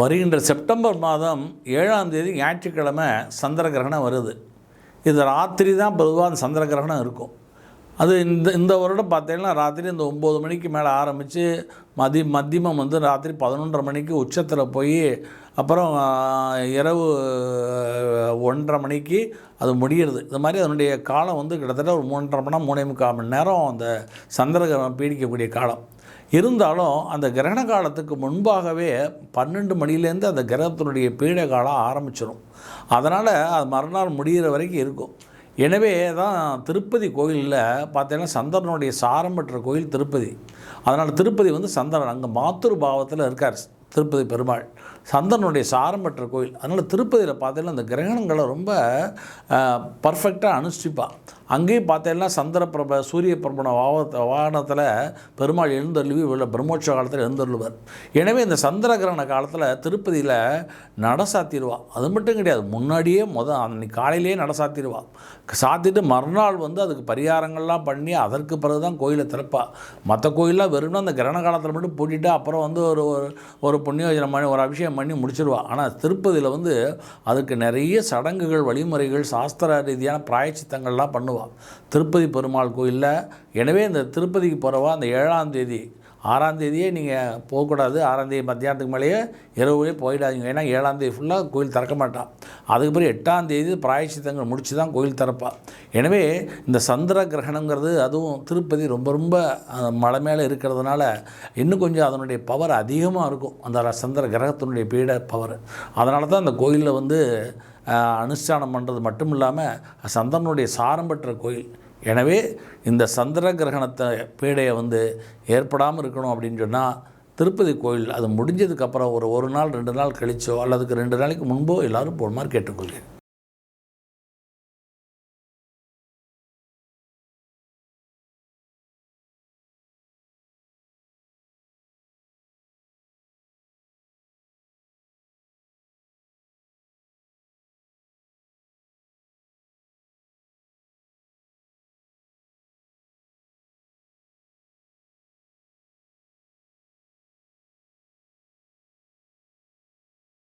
வருகின்ற செப்டம்பர் மாதம் ஏழாம் தேதி ஞாயிற்றுக்கிழமை சந்திர கிரகணம் வருது. இது ராத்திரி தான் பொதுவாக அந்த சந்திர கிரகணம் இருக்கும். அது இந்த இந்த வருடம் பார்த்தீங்கன்னா ராத்திரி இந்த ஒம்பது மணிக்கு மேலே ஆரம்பித்து மதி மத்தியமம் வந்து ராத்திரி பதினொன்றரை மணிக்கு உச்சத்தில் போய் அப்புறம் இரவு ஒன்றரை மணிக்கு அது முடிகிறது இது மாதிரி அதனுடைய காலம் வந்து கிட்டத்தட்ட ஒரு மூன்றரை மணி நேரம் மூணே முக்கால் மணி நேரம் அந்த சந்திரகிரகம் பீடிக்கக்கூடிய காலம். இருந்தாலும் அந்த கிரகண காலத்துக்கு முன்பாகவே பன்னெண்டு மணிலேருந்து அந்த கிரகத்தினுடைய பீட காலம் ஆரம்பிச்சிடும் அதனால் அது மறுநாள் முடிகிற வரைக்கும் இருக்கும். எனவே தான் திருப்பதி கோயிலில் பார்த்தீங்கன்னா சந்திரனுடைய சாரம் பெற்ற கோயில் திருப்பதி. அதனால் திருப்பதி வந்து சந்திரன் அங்கே மாத்துரு பாவத்தில் இருக்கார் திருப்பதி பெருமாள். சந்திரனுடைய சாரம் பெற்ற கோயில். அதனால் திருப்பதியில் பார்த்தீங்கன்னா அந்த கிரகணங்களை ரொம்ப பர்ஃபெக்டாக அனுஷ்டிப்பாள் அங்கேயும் பார்த்தேன்னா சந்திர பிரப சூரிய பிரபண வாகனத்தை வாகனத்தில் பெருமாள் எழுந்தருள்வி உள்ள பிரம்மோட்ச காலத்தில் எழுந்தருள்வர். எனவே இந்த சந்திர கிரகண காலத்தில் திருப்பதியில் நட சாத்திடுவாள் அது மட்டும் கிடையாது முன்னாடியே முத அன்னைக்கு காலையிலேயே நட சாத்திடுவாள் சாத்திட்டு மறுநாள் வந்து அதுக்கு பரிகாரங்கள்லாம் பண்ணி அதற்கு பிறகு தான் கோயிலை திறப்பாள் மற்ற கோயிலெலாம் வெறும் அந்த கிரகண காலத்தில் மட்டும் பூட்டிட்டு அப்புறம் வந்து ஒரு ஒரு- ஒரு ஒரு அபிஷேகம் பண்ணி முடிச்சிடுவா ஆனால் திருப்பதியில் வந்து அதுக்கு நிறைய சடங்குகள் வழிமுறைகள் சாஸ்திர ரீதியான பிராயச்சித்தங்கள்லாம் பண்ணுவாள் திருப்பதி பெருமாள் கோயிலில். எனவே இந்த திருப்பதிக்கு போகிறவா அந்த ஏழாம் தேதி ஆறாம் தேதியே நீங்கள் போகக்கூடாது. ஆறாம் தேதி மத்தியானத்துக்கு மேலேயே இரவுலேயே போயிடாதீங்க. ஏன்னா ஏழாம் தேதி ஃபுல்லாக கோயில் திறக்க மாட்டான். அதுக்கு பிறகு எட்டாம் தேதி பிராயசித்தங்கள் முடித்து தான் கோயில் திறப்பான் எனவே இந்த சந்திர கிரகணங்கிறது அதுவும் திருப்பதி ரொம்ப ரொம்ப மலை மேலே இருக்கிறதுனால இன்னும் கொஞ்சம் அதனுடைய பவர் அதிகமாக இருக்கும். அந்த சந்திர கிரகத்தினுடைய பீட பவர் அதனால தான் அந்த கோயிலில் வந்து அனுஷ்டானம் பண்ணுறது மட்டும் இல்லாமல் சந்திரனுடைய சாரம் பெற்ற கோயில் எனவே இந்த சந்திர கிரகணத்தை பீடையை வந்து ஏற்படாமல் இருக்கணும் அப்படின்னு சொன்னால் திருப்பதி கோயில் அது முடிஞ்சதுக்கப்புறம் ஒரு ஒரு நாள் ரெண்டு நாள் கழிச்சோ அல்லதுக்கு ரெண்டு நாளைக்கு முன்போ எல்லாரும் போன மாதிரி கேட்டுக்கொள்கிறேன்.